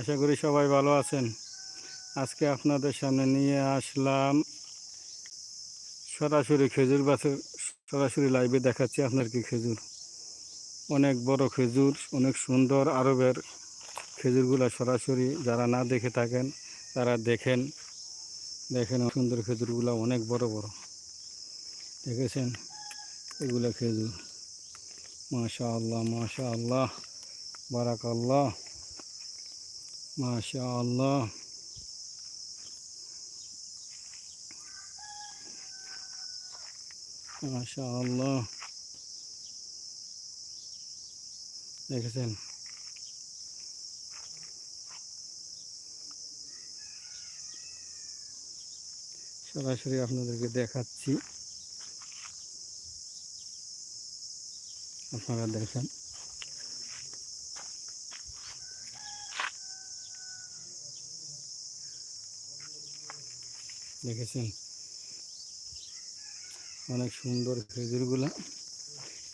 আশা করি সবাই ভালো আছেন। আজকে আপনাদের সামনে নিয়ে আসলাম সরাসরি খেজুর গাছের, সরাসরি লাইভে দেখাচ্ছি আপনার কি খেজুর। অনেক বড় খেজুর, অনেক সুন্দর আরবের খেজুরগুলো সরাসরি যারা না দেখে থাকেন, তারা দেখেন। দেখেন সুন্দর খেজুরগুলো, অনেক বড় বড়। দেখেছেন? এগুলো খেজুর। মাশা আল্লাহ মাশা আল্লাহ বারাক আল্লাহ মাশা আল্লাহ মাশা আল্লাহ দেখেছেন সরাসরি আপনাদেরকে দেখাচ্ছি আপনারা দেখেন দেখেছেন? অনেক সুন্দর খেজুরগুলা।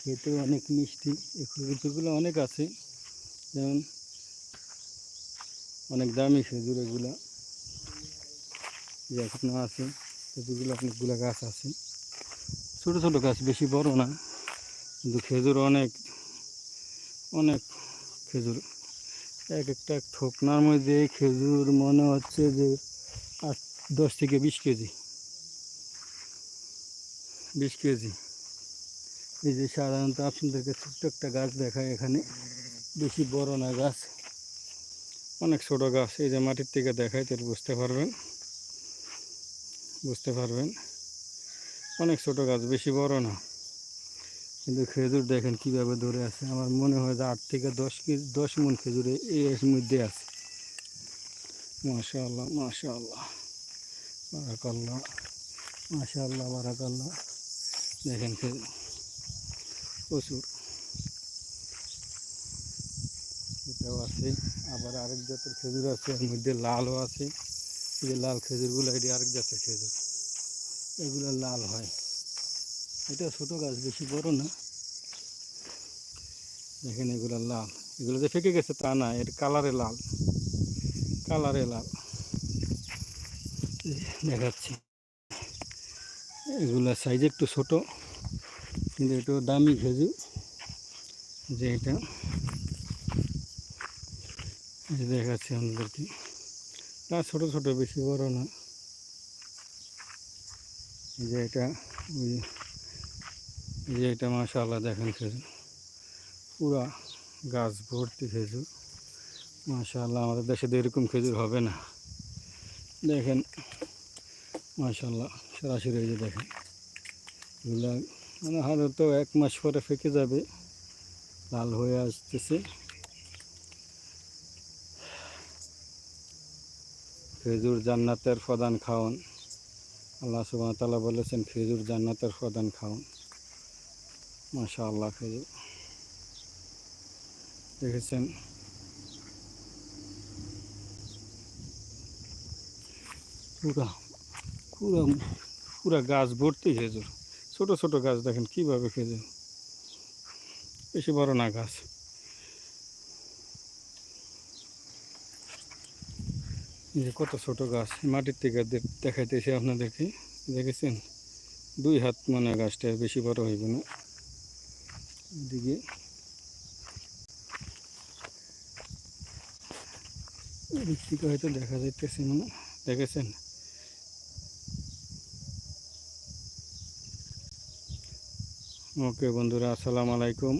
খেতে অনেক মিষ্টি। এই খেজুরগুলো অনেক আছে। যেমন অনেক দামি খেজুর এগুলা। যে এখনও আছে। খেজুরগুলো অনেকগুলো গাছ আছে। ছোটো ছোটো গাছ, বেশি বড় না। কিন্তু খেজুর অনেক অনেক খেজুর। এক একটা থোকনার মধ্যে খেজুর মনে হচ্ছে যে আট দশ থেকে বিশ কেজি। বিশ কেজি। এই যে সাধারণত আপনাদেরকে ছোট্ট একটা গাছ দেখায় এখানে। বেশি বড় না গাছ, অনেক ছোট গাছ। এই যে মাটির থেকে দেখায় তাহলে বুঝতে পারবেন। বুঝতে পারবেন। অনেক ছোট গাছ, বেশি বড় না। কিন্তু খেজুর দেখেন কীভাবে ধরে আছে। আমার মনে হয় যে আট থেকে দশ কেজি, দশ মন খেজুর এই মধ্যে আছে। মাশা আল্লাহ মাশা আল্লাহ বারাকাল্লাহ মাশা আল্লাহ বারাকাল্লাহ দেখেন খেজুর প্রচুর এটাও আছে আবার আরেক জাতের খেজুর আছে এর মধ্যে লালও আছে যে লাল খেজুরগুলো এটি আরেক জাতের খেজুর এগুলো লাল হয় এটা ছোটো গাছ বেশি বড় না দেখেন এগুলো লাল এগুলো যে ফেঁকে গেছে তা না এর কালারে লাল কালারে লাল দেখাচ্ছি। এগুলা সাইজ একটু ছোট, কিন্তু একটু দামি খেজুর, যে এটা। দেখাচ্ছি আমাদেরকে না ছোটো ছোটো, বেশি বড় না। যে এটা, ওই যে এটা, মাশাআল্লাহ, দেখেন খেজুর। পুরা গাছ ভর্তি খেজুর। মাশাআল্লাহ, আমাদের দেশে তো এরকম খেজুর হবে না। দেখেন, মাশাআল্লাহ, সরাসরি এই যে দেখেন, এগুলা মানে হয়তো এক মাস পরে ফেঁকে যাবে, লাল হয়ে আসতেছে। খেজুর জান্নাতের প্রধান খাওয়ান আল্লাহ সুবাহ তালা বলেছেন, খেজুর জান্নাতের প্রধান খাওয়ান মাশা আল্লাহ খেজুর। দেখেছেন? পুরা পুরা পুরা গাছ ভর্তি খেজুর ছোট ছোট গাছ দেখেন কীভাবে খেজুর বেশি বড় না গাছ। যে কত ছোট গাছ মাটির থেকে দেখাইতেছি আপনাদেরকে। দেখেছেন? দুই হাত মানে গাছটা বেশি বড় হইব না। এদিকে। দেখা যাইতেছে না। দেখেছেন? ওকে বন্ধুরা আসসালামু আলাইকুম।